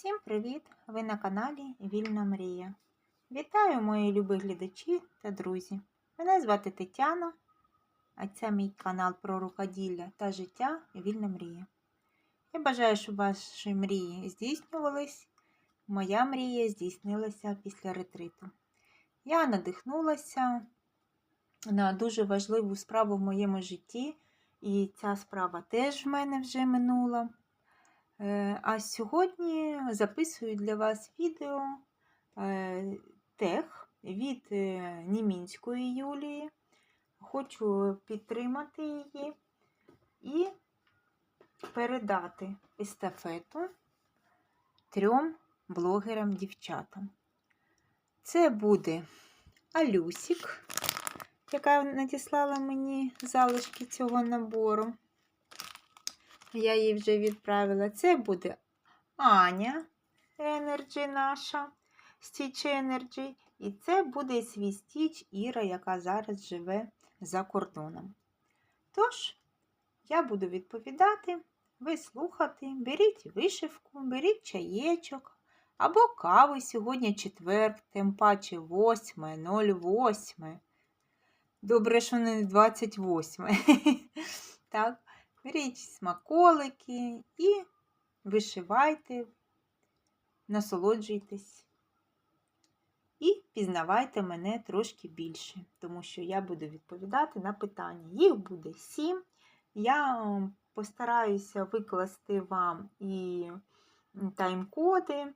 Всім привіт! Ви на каналі Вільна Мрія. Вітаю мої любі глядачі та друзі. Мене звати Тетяна, а це мій канал про рукоділля та життя Вільна Мрія. Я бажаю, щоб ваші мрії здійснювались. Моя мрія здійснилася після ретриту. Я надихнулася на дуже важливу справу в моєму житті, і ця справа теж в мене вже минула. Е, А сьогодні записую для вас відео е, тех від е, Німінської Юлії. Хочу підтримати її і передати естафету трьом блогерам-дівчатам. Це буде Алюсік, яка надіслала мені залишки цього набору. Я її вже відправила. Це буде Аня Energy наша, Stitch Energy. І це буде свій Stitch Іра, яка зараз живе за кордоном. Тож, я буду відповідати, ви слухати, беріть вишивку, беріть чаєчок або кави сьогодні четвер, тим паче 8.08. Добре, що не 28. Так. Беріть смаколики і вишивайте, насолоджуйтесь і пізнавайте мене трошки більше, тому що я буду відповідати на питання. Їх буде сім. Я постараюся викласти вам і тайм-коди,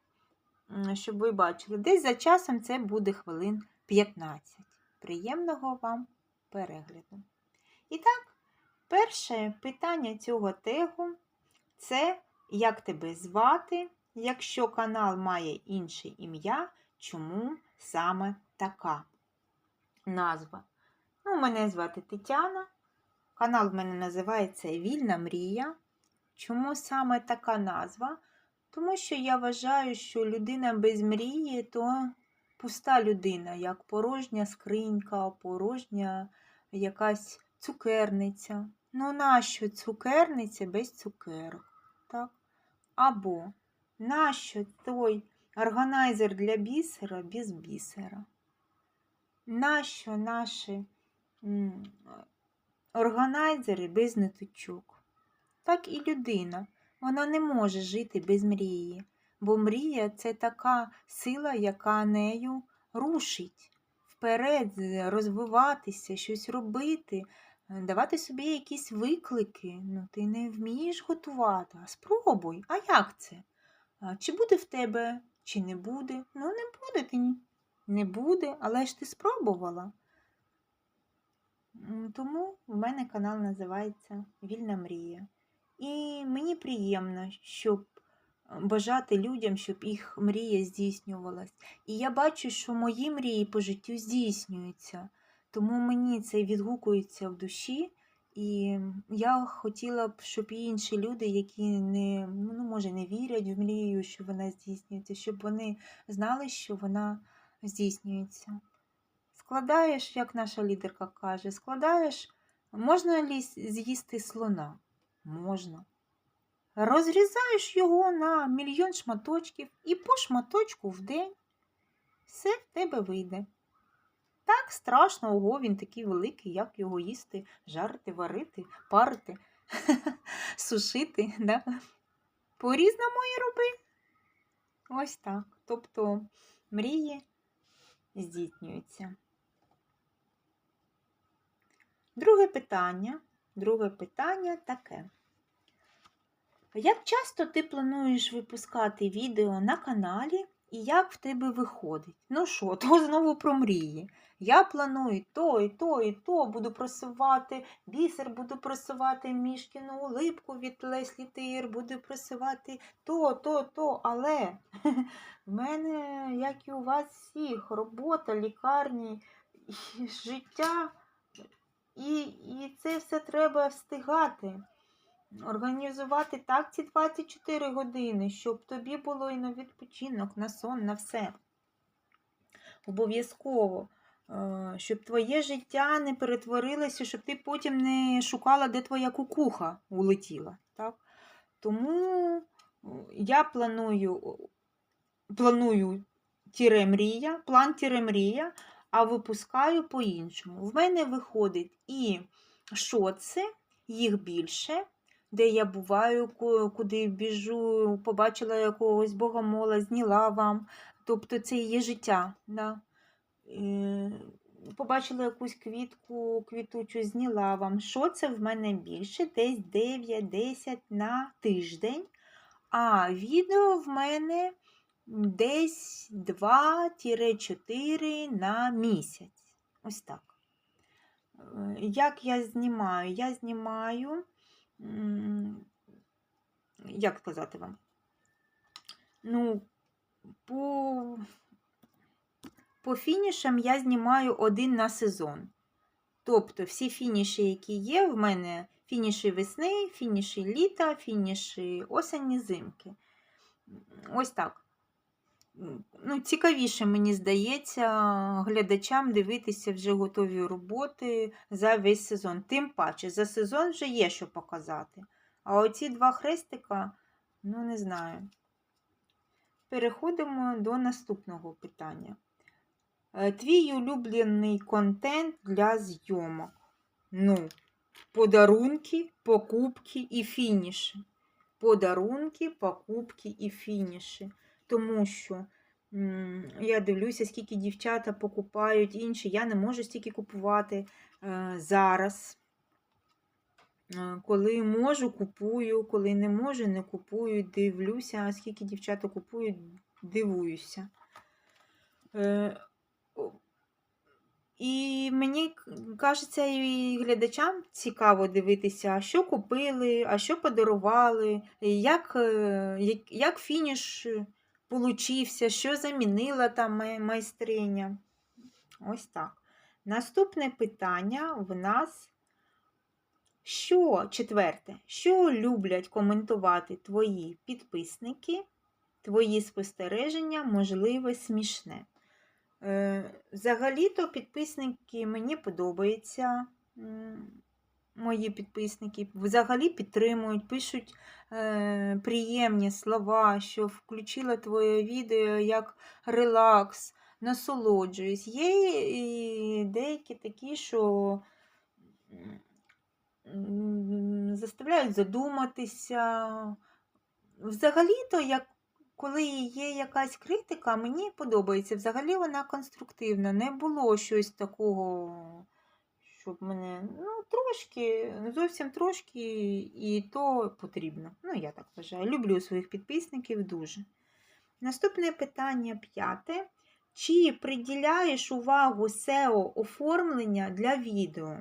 щоб ви бачили. Десь за часом це буде хвилин 15. Приємного вам перегляду. І так. Перше питання цього тегу це як тебе звати, якщо канал має інше ім'я, чому саме така назва? Ну, Мене звати Тетяна. Канал в мене називається Вільна Мрія. Чому саме така назва? Тому що я вважаю, що людина без мрії то пуста людина, як порожня скринька, порожня якась цукерниця. Ну, нащо цукерниця без цукерок? Так? Або нащо той органайзер для бісера без бісера? Нащо наші органайзери без ниточок? Так і людина. Вона не може жити без мрії, бо мрія це така сила, яка нею рушить вперед, розвиватися, щось робити давати собі якісь виклики. Ну, Ти не вмієш готувати, а спробуй. А як це? А, Чи буде в тебе, чи не буде? Ну, не буде ти не буде, але ж ти спробувала. Тому в мене канал називається Вільна Мрія. І мені приємно, щоб бажати людям, щоб їх мрія здійснювалась. І я бачу, що мої мрії по життю здійснюються. Тому мені це відгукується в душі, і я хотіла б, щоб і інші люди, які не, ну, може, не вірять в мрію, що вона здійснюється, щоб вони знали, що вона здійснюється. Складаєш, як наша лідерка каже, складаєш, можна ли з'їсти слона? Можна. Розрізаєш його на мільйон шматочків і по шматочку в день все в тебе вийде. Так страшно, ого, він такий великий, як його їсти, жарити, варити, парити, сушити. Да? По-різному і роби. Ось так. Тобто мрії здійснюються. Друге питання. Друге питання таке. Як часто ти плануєш випускати відео на каналі і як в тебе виходить? Ну що, то знову про мрії. Я планую то, і то, і то, буду просувати бісер, буду просувати мішкіну улипку від Леслі Тир, буду просувати то, то, то. Але в мене, як і у вас всіх, робота, лікарні, життя, і, і це все треба встигати. Організувати так ці 24 години, щоб тобі було і на відпочинок, на сон, на все. Обов'язково. Е, щоб твоє життя не перетворилося, щоб ти потім не шукала, де твоя кукуха улетіла. Так? Тому я планую планую тіре мрія, план тіре мрія, а випускаю по-іншому. В мене виходить і шоци, їх більше, де я буваю, куди біжу, побачила якогось богомола, зняла вам. Тобто це є життя. Да? Е, Побачила якусь квітку, квітучу, зняла вам. Що це в мене більше? Десь 9-10 на тиждень. А відео в мене десь 2-4 на місяць. Ось так. Е, Як я знімаю? Я знімаю, як сказати вам? Ну, по, по фінішам я знімаю один на сезон. Тобто всі фініші, які є, в мене фініші весни, фініші літа, фініші осені, зимки. Ось так. Ну, цікавіше, мені здається, глядачам дивитися вже готові роботи за весь сезон. Тим паче, за сезон вже є що показати. А оці два хрестика, ну не знаю. Переходимо до наступного питання. Е, Твій улюблений контент для зйомок. Ну, подарунки, покупки і фініші. Подарунки, покупки і фініші. Тому що я дивлюся, скільки дівчата покупають інші. Я не можу стільки купувати е, зараз. Е, Коли можу, купую, коли не можу, не купую. Дивлюся, а скільки дівчата купують, дивуюся. Е, І мені кажеться, і глядачам цікаво дивитися, що купили, а що подарували, як, як, фініш получився, що замінила там майстриня. Ось так. Наступне питання в нас. Що четверте, що люблять коментувати твої підписники, твої спостереження, можливо, смішне. Е, Взагалі-то підписники мені подобаються. Мої підписники взагалі підтримують, пишуть е, приємні слова, що включила твоє відео як релакс, насолоджуюсь. Є і деякі такі, що заставляють задуматися. Взагалі-то, як коли є якась критика, мені подобається. Взагалі вона конструктивна. Не було щось такого, щоб мене ну, трошки, зовсім трошки, і то потрібно. Ну, я так вважаю. Люблю своїх підписників дуже. Наступне питання п'яте. Чи приділяєш увагу SEO оформлення для відео?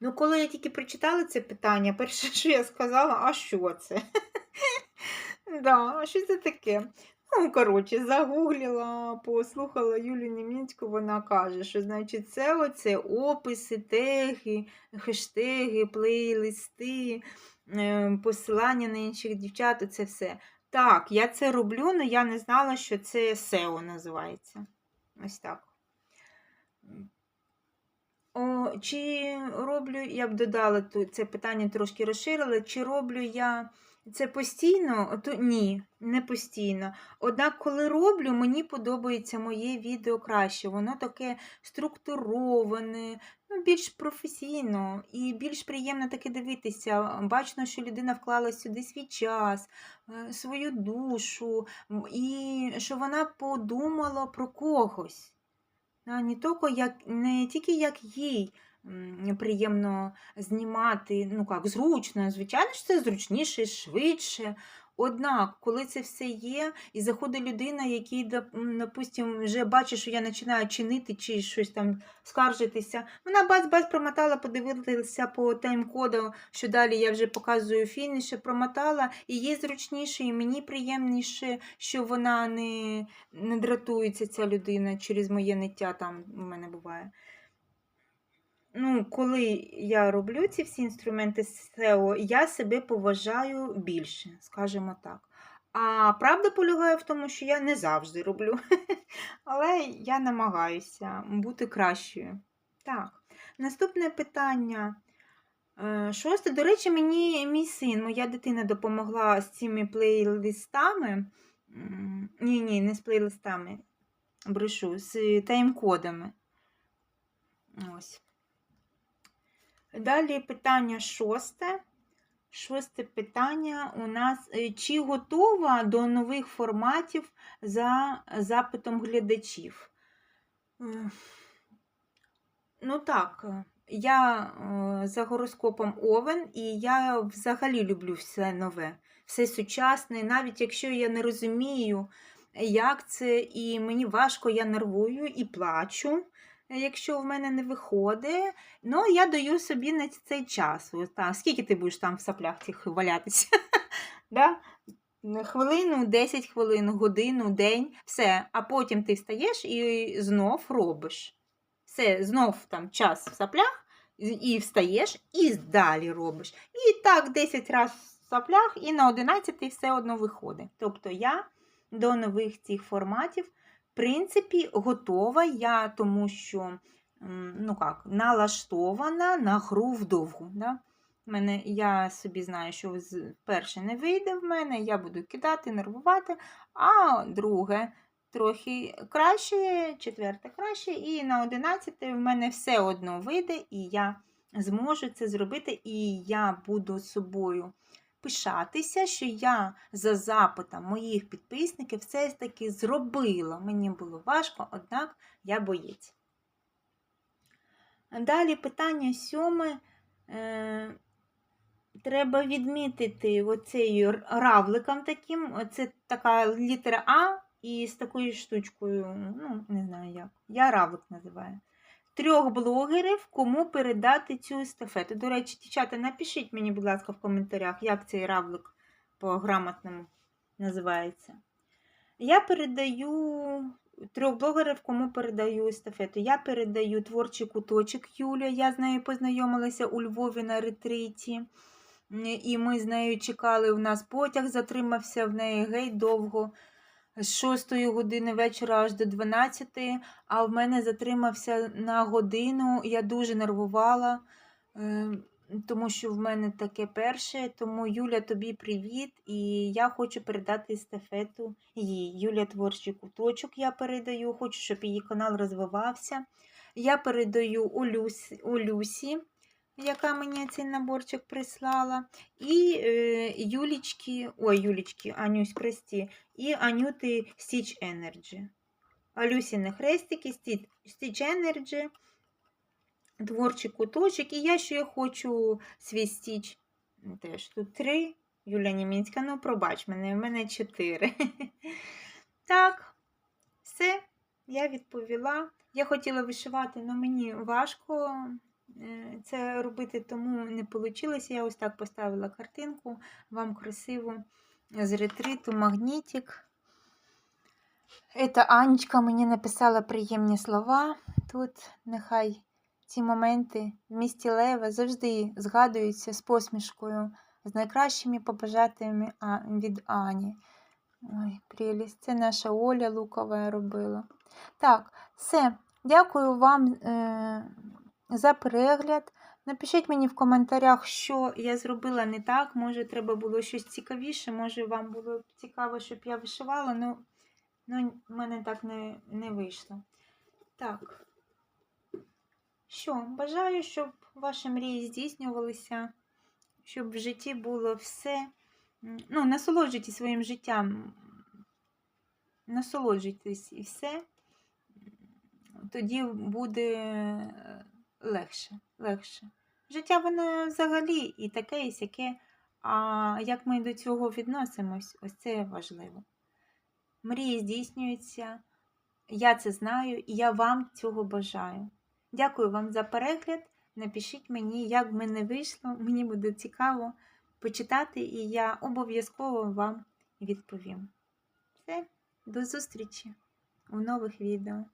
Ну, коли я тільки прочитала це питання, перше, що я сказала, а що це? Да, що це таке? Ну, коротше, загуглила, послухала Юлю Німінську, вона каже, що значить це оце описи, теги, хештеги, плейлисти, е, посилання на інших дівчат, це все. Так, я це роблю, але я не знала, що це SEO називається. Ось так. О, чи роблю, я б додала це питання трошки розширила, чи роблю я це постійно? То ні, не постійно. Однак, коли роблю, мені подобається моє відео краще. Воно таке структуроване, ну, більш професійно і більш приємно таке дивитися. Бачно, що людина вклала сюди свій час, е, свою душу, і що вона подумала про когось. Не, тільки як, їй приємно знімати, ну як, зручно, звичайно ж це зручніше, швидше. Однак, коли це все є, і заходить людина, який, допустим, вже бачить, що я починаю чинити чи щось там скаржитися, вона бац-бац промотала, подивилася по тайм-коду, що далі я вже показую фініше, промотала, і їй зручніше, і мені приємніше, що вона не, не дратується, ця людина через моє ниття там у мене буває. Ну, коли я роблю ці всі інструменти SEO, я себе поважаю більше, скажімо так. А правда полягає в тому, що я не завжди роблю. Але я намагаюся бути кращою. Так, наступне питання. Е, Шосте, до речі, мені мій син, моя дитина допомогла з цими плейлистами. ні, ні, не з плейлистами. Брешу, з тайм-кодами. Ось. Далі питання шосте. Шосте питання у нас: е, чи готова до нових форматів за запитом глядачів? Е, Ну так, е, я за гороскопом Овен, і я взагалі люблю все нове, все сучасне, навіть якщо я не розумію, як це, і мені важко, я нервую і плачу, якщо в мене не виходить. Ну, я даю собі на цей час. Так. Скільки ти будеш там в саплях цих валятися? Да? Хвилину, 10 хвилин, годину, день, все. А потім ти встаєш і знов робиш. Все, знов там час в саплях, і встаєш, і далі робиш. І так 10 разів в саплях, і на 11 все одно виходить. Тобто я до нових цих форматів, принципі, готова я, тому що ну як, налаштована на гру вдовгу. Да? Мене, я собі знаю, що перше не вийде в мене, я буду кидати, нервувати, а друге трохи краще, четверте краще, і на 11 в мене все одно вийде, і я зможу це зробити, і я буду собою пишатися, що я за запитом моїх підписників все ж таки зробила. Мені було важко, однак я боєць. Далі питання сьоме. Е, Треба відмітити оцею равликом таким. Це така літера А і з такою штучкою, ну, не знаю як. Я равлик називаю. Трьох блогерів, кому передати цю естафету. До речі, дівчата, напишіть мені, будь ласка, в коментарях, як цей равлик по-грамотному називається. Я передаю трьох блогерів, кому передаю естафету. Я передаю творчий куточок Юля. Я з нею познайомилася у Львові на ретриті. І ми з нею чекали. У нас потяг затримався в неї геть довго. З 6 години вечора аж до 12, а в мене затримався на годину. Я дуже нервувала, е, тому що в мене таке перше. Тому Юля, тобі привіт. І я хочу передати естафету їй. Юля творчий куточок я передаю, хочу, щоб її канал розвивався. Я передаю Олюсі, яка мені цей наборчик прислала. І е, Юлічки, ой, Юлічки, Анюсь, прості, і Анюти Stitch Energy. Алюсіни хрестики, Stitch Energy, творчий куточок. І я ще хочу свій Stitch. Теж тут три. Юля Німінська, ну пробач мене, в мене чотири. Так, все, я відповіла. Я хотіла вишивати, але мені важко це робити, тому не вийшло. Я ось так поставила картинку, вам красиво з ретриту магнітик. Це Анечка мені написала приємні слова. Тут нехай ці моменти в місті Лева завжди згадуються з посмішкою, з найкращими побажаннями А- від Ані. Ой, прелість. Це наша Оля Лукова робила. Так, все. Дякую вам е, за перегляд. Напишіть мені в коментарях, що я зробила не так. Може, треба було щось цікавіше, може, вам було цікаво, щоб я вишивала, ну, ну в мене так не, не вийшло. Так. Що, бажаю, щоб ваші мрії здійснювалися, щоб в житті було все. Ну, насолоджуйтесь своїм життям. Насолоджуйтесь і все. Тоді буде е, легше. легше. Життя воно взагалі і таке, і сяке. А як ми до цього відносимось, ось це важливо. Мрії здійснюються, я це знаю, і я вам цього бажаю. Дякую вам за перегляд. Напишіть мені, як в мене вийшло. Мені буде цікаво почитати, і я обов'язково вам відповім. Все, до зустрічі у нових відео.